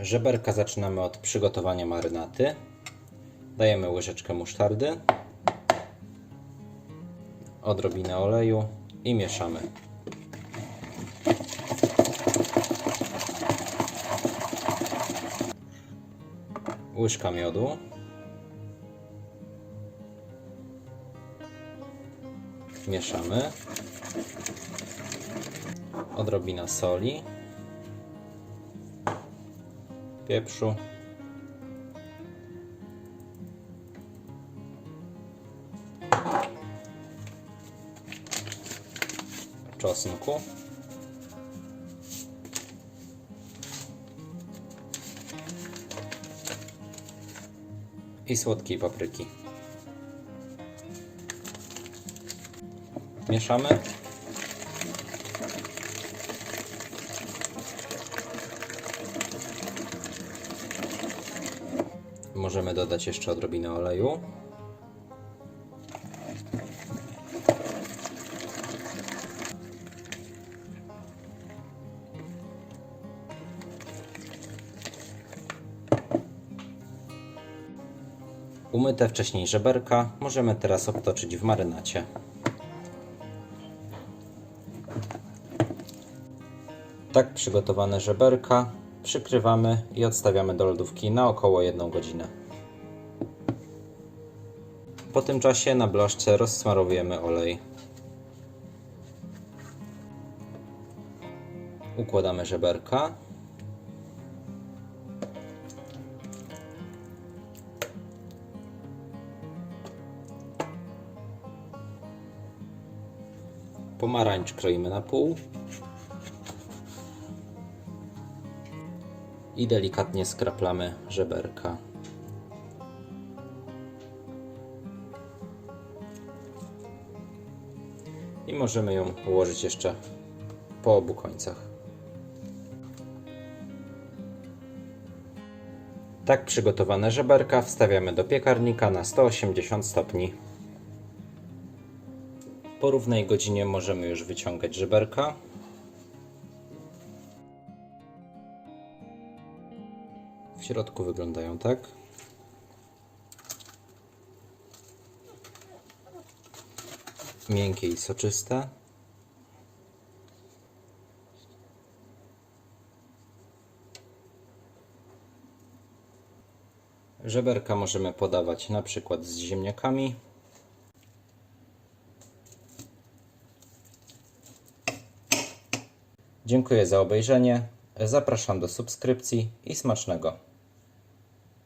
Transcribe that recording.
Żeberka zaczynamy od przygotowania marynaty. Dajemy łyżeczkę musztardy, odrobinę oleju i mieszamy. Łyżka miodu. Mieszamy. Odrobina soli. Pieprzu. Czosnku. I słodkiej papryki. Mieszamy. Możemy dodać jeszcze odrobinę oleju. Umyte wcześniej żeberka możemy teraz obtoczyć w marynacie. Tak przygotowane żeberka przykrywamy i odstawiamy do lodówki na około 1 godzinę. Po tym czasie na blaszce rozsmarowujemy olej. Układamy żeberka. Pomarańcz kroimy na pół. I delikatnie skraplamy żeberka. I możemy ją ułożyć jeszcze po obu końcach. Tak przygotowane żeberka wstawiamy do piekarnika na 180 stopni. Po równej godzinie możemy już wyciągać żeberka. W środku wyglądają tak. Miękkie i soczyste. Żeberka możemy podawać na przykład z ziemniakami. Dziękuję za obejrzenie. Zapraszam do subskrypcji i smacznego.